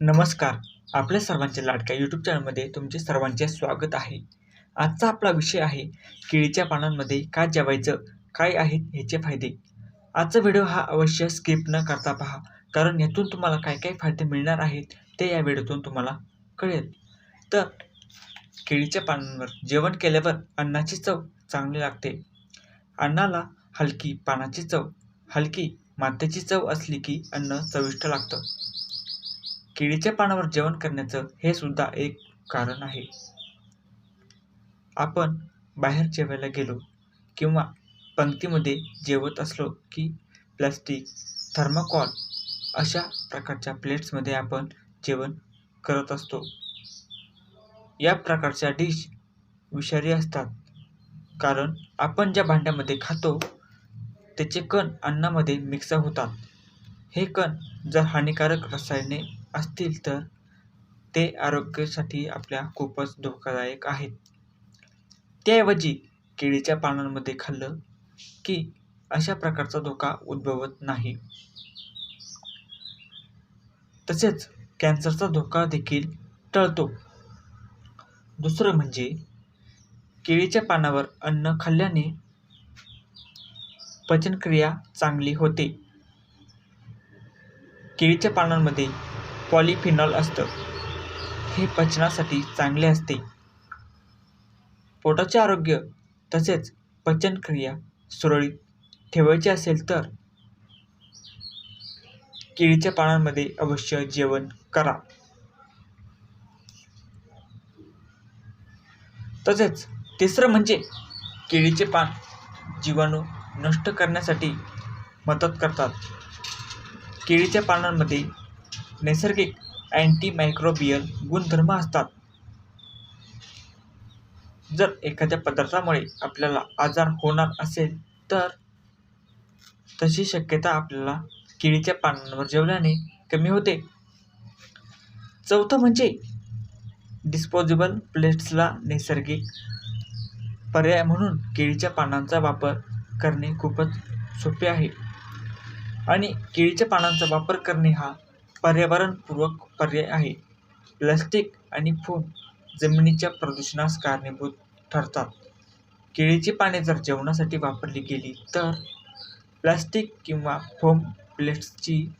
नमस्कार. आपल्या सर्वांच्या लाडक्या यूट्यूब चॅनलमध्ये तुमचे सर्वांचे स्वागत आहे. आजचा आपला विषय आहे केळीच्या पानांमध्ये काय जेवायचं काय आहेत ह्याचे फायदे. आजचा व्हिडिओ हा अवश्य स्किप न करता पहा कारण यातून तुम्हाला काय काय फायदे मिळणार आहेत ते या व्हिडिओतून तुम्हाला कळेल. तर केळीच्या पानांवर जेवण केल्यावर अन्नाची चव चांगली लागते. अन्नाला हलकी पानाची चव हलकी मात्याची चव असली की अन्न चविष्ट लागतं. केळीच्या पानावर जेवण करण्याचं हे सुद्धा एक कारण आहे. आपण बाहेर जेवायला गेलो किंवा पंक्तीमध्ये जेवत असलो की प्लास्टिक थर्माकॉल अशा प्रकारच्या प्लेट्समध्ये आपण जेवण करत असतो. या प्रकारच्या डिश विषारी असतात. कारण आपण ज्या भांड्यामध्ये खातो त्याचे कण अन्नामध्ये मिक्स होतात. हे कण जर हानिकारक रसायने असतील तर ते आरोग्यासाठी आपल्या खूपच धोकादायक आहेत. त्याऐवजी केळीच्या पानांमध्ये खाल्लं की अशा प्रकारचा धोका उद्भवत नाही. तसेच कॅन्सरचा धोका देखील टळतो. दुसरं म्हणजे केळीच्या पानावर अन्न खाल्ल्याने पचनक्रिया चांगली होते. केळीच्या पानांमध्ये पॉलिफिनॉल असतं. हे पचनासाठी चांगले असते. पोटाचे आरोग्य तसेच पचनक्रिया सुरळीत ठेवायची असेल तर? केळीच्या पानांमध्ये अवश्य जेवण करा. तसेच तिसरं म्हणजे केळीचे पान जीवाणू नष्ट करण्यासाठी मदत करतात. केळीच्या पानांमध्ये नैसर्गिक अँटीमायक्रोबियल गुणधर्म असतात. जर एखाद्या पदार्थामुळे आपल्याला आजार होणार असेल तर तशी शक्यता आपल्याला केळीच्या पानांवर जेवल्याने कमी होते. चौथं म्हणजे डिस्पोजेबल प्लेट्सला नैसर्गिक पर्याय म्हणून केळीच्या पानांचा वापर करणे खूपच सोपे आहे. आणि केळीच्या पानांचा वापर करणे हा पर्यावरणपूर्वक पर्याय आहे. प्लास्टिक आणि फोम जमिनीच्या प्रदूषणास कारणीभूत ठरतात. केळीची पाने जर जेवणासाठी वापरली गेली तर प्लास्टिक किंवा फोम प्लेट्सची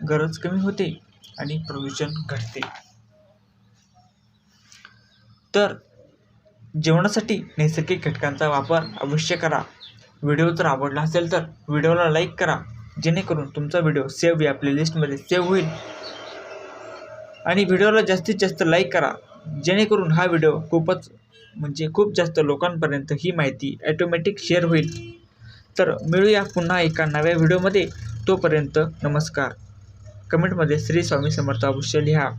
गरज कमी होते आणि प्रदूषण घटते. तर जेवणासाठी नैसर्गिक घटकांचा वापर अवश्य करा. व्हिडिओ जर आवडला असेल तर व्हिडिओला लाईक करा. जेणेकरून तुमचा व्हिडिओ सेव्ह या प्लेलिस्टमध्ये सेव्ह होईल. आणि व्हिडिओला जास्तीत जास्त लाईक करा. जेणेकरून हा व्हिडिओ खूपच म्हणजे खूप जास्त लोकांपर्यंत ही माहिती ॲटोमॅटिक शेअर होईल. तर मिळूया पुन्हा एका नव्या व्हिडिओमध्ये तोपर्यंत नमस्कार. कमेंटमध्ये श्री स्वामी समर्थ अवश्य लिहा.